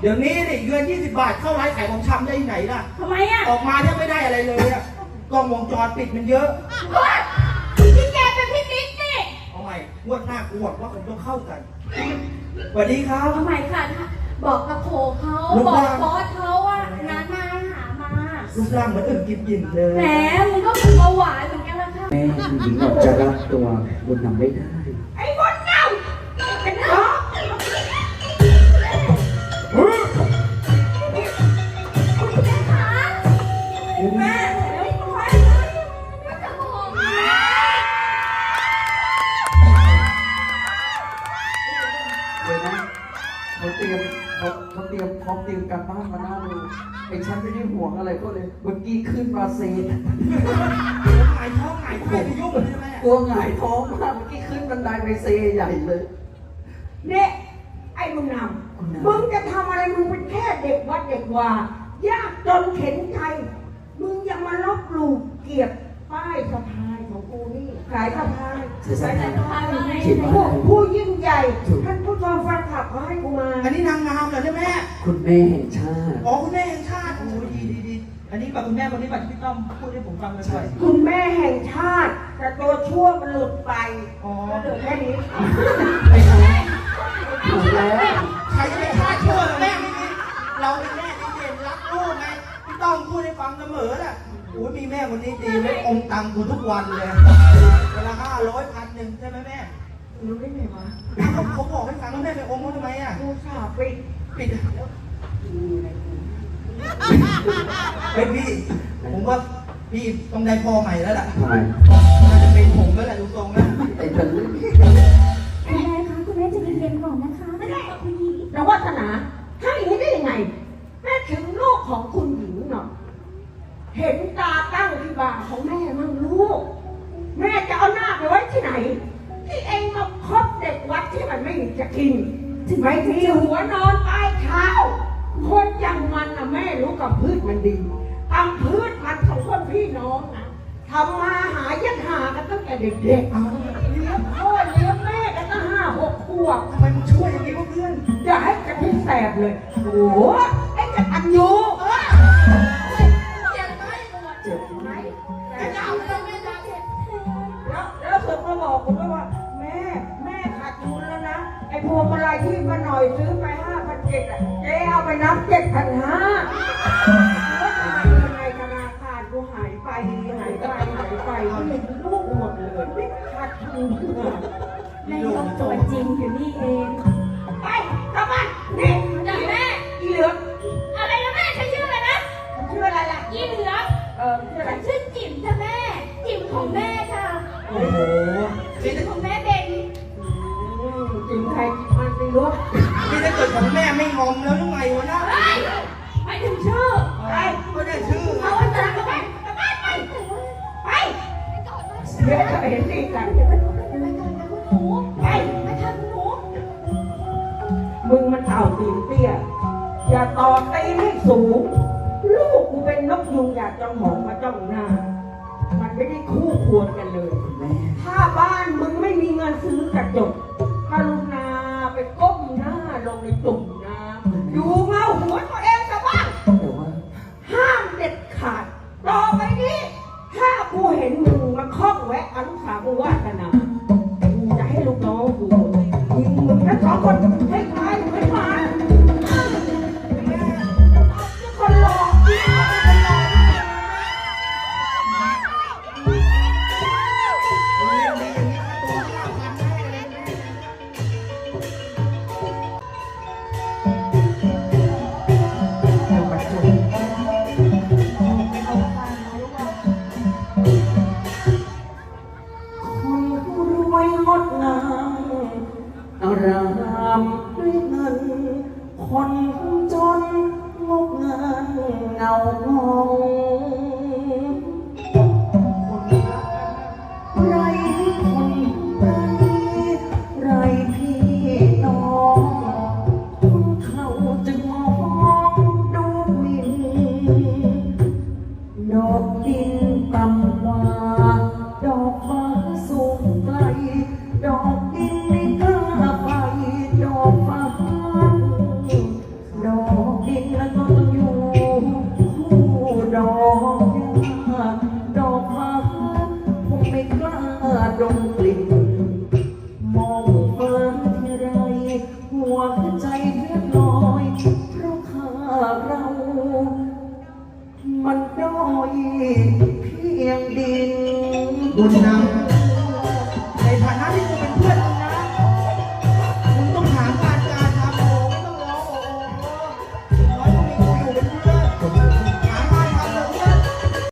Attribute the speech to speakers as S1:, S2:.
S1: เดี๋ยวนี้นี่เงิน20บาทเข้าร้านขายของชำได้ที่ไหนล่ะ
S2: ทำไมอะ
S1: ออกมาแทบไม่ได้อะไรเลยอะกล้องวงจรปิดมันเยอะ
S2: เฮ้ยพี่แกเป็นพี่นิดนี่
S1: เอาใหม่งวดหน้ากูหวังว่าคงต้องเข้ากันสวัสดีครับ
S2: ทำไมค่ะบอกกระโคเขา
S1: ลูก
S2: บอก
S1: บ้าน
S2: บอสเขาว่างานมาหามา
S1: รูปร่างเหมือนอึ่งกินยินเลย
S2: แหมมึงก็เป็นเบาหวานเหมือนกันละค่ะ
S3: แม่จริงๆออกจะรับตัวบุญนำไม่ได้
S2: เดี๋ยวนะ
S3: เขาเตรียมเขาเขาเตรียมเขาเตรียมการบ้านมาหน้าดูไอ้ฉันไม่ได้ห่วงอะไรก็เลยเมื่อกี้ขึ้นมาเซน
S1: หายท้องหายไส้ไปยุ่งเลยใช่ไหม
S3: กลัวหงายท้องมากเมื่อกี้ขึ้นบันไดไปเซใหญ่เลย
S4: เนี่ยไอ้มึงน
S3: คุณนำำ
S4: มึงจะทำอะไรมึงเป็นแค่เด็กวัดเด็กวายากจนเข็นใจ มึงยังมาลบหลู่เกียบป้ายสะพาย ของกูนี่ขายสะพาย
S3: ใช่ใช่
S2: แต่ทำไม
S3: คิด
S4: พว
S3: ว่าก
S4: ผู้ยิ่งใหญ่ ท่านผู้ชมแฟนคลับเขาให้กูมา
S1: อันนี้นางงามเหรอเนี่ยแม่
S3: คุณแม่แห่งชาติ
S1: อ๋อคุณแม่แห่งชาติ โอ้ยดีดีดีอันนี้แบบคุณแม่คนนี้แบบที่พี่ต้อมพูดให้ผมฟังเลยบ่อย
S4: คุณแม่แห่งชาติ แต่ตัวชั่วมันหลุดไป
S1: อ๋อ
S4: ก็เหลือแค่นี้
S3: ไอ้น้องถูกแล้ว
S1: ใครจะไปฆ่าชั่วแม่ไม่มีเรา พี่ต้อมพูดให้ฟังเสมอน่ะโอ้ยมีแม่คนนี้ดีไม่อมตังค์กูทุกวันเลยเวลาห้าร้อยพันหนึ่งใช่ไหมแม่
S4: รู้ได้ไงวะ
S1: เขาเขาบอกให้ฟังว่าแม่ไปอมเขาทำไมอะ
S4: กูสาปิด
S1: ปิดเฮ้ยพี่ ผมว่าพี่ต้องได้พ่อใหม่แล้วล่ะ
S3: ทำไม
S1: น่าจะเป็นผมแล้วแหละดูทรงแล้ว
S3: ไอ้ทะลึ่ง
S2: คุณแม่คะคุณแม่จะเย็นๆก่อนนะคะไม่ได้คุณหญิง
S4: แต่วัฒนา กินไม่มีหัวนอนปลายเท้า คนอย่างมันนะแม่รู้กับพืชมันดีตามพืชมันของคนพี่น้องนะทำมาหายันหากันตั้งแต่เด็กๆ
S1: เอา
S4: เลี้ยงพ่อเลี้ยงแม่กันตั้งห้าหกขวบ
S1: ทำไมมึงช่วยอย่างนี้วะเพื่อน
S4: อย่าให้กระทิ้งแตกเลยโอ้โหไอ้กระตันยู ที่มาหน่อยซื้อไปห้าพันเจ็ดอะเจ๊เอาไปนับเจ็ดพันห้าในธนาคารกูหายไปหายไปหายไปลูกหมดเลยขาดทุน
S2: แม่ต้องตัวจริงอยู่นี่เอง มึ
S4: ง
S2: มันเต่า
S4: ตีนเตี้ย อย่าต่อตีนให้สูง ลูกกูเป็นนกยุงอยากจ้องหองมาจ้องหน้า มันไม่ได้คู่ควรกันเลย
S3: แม่
S4: ถ้าบ้านมึงไม่ เง
S3: Oh.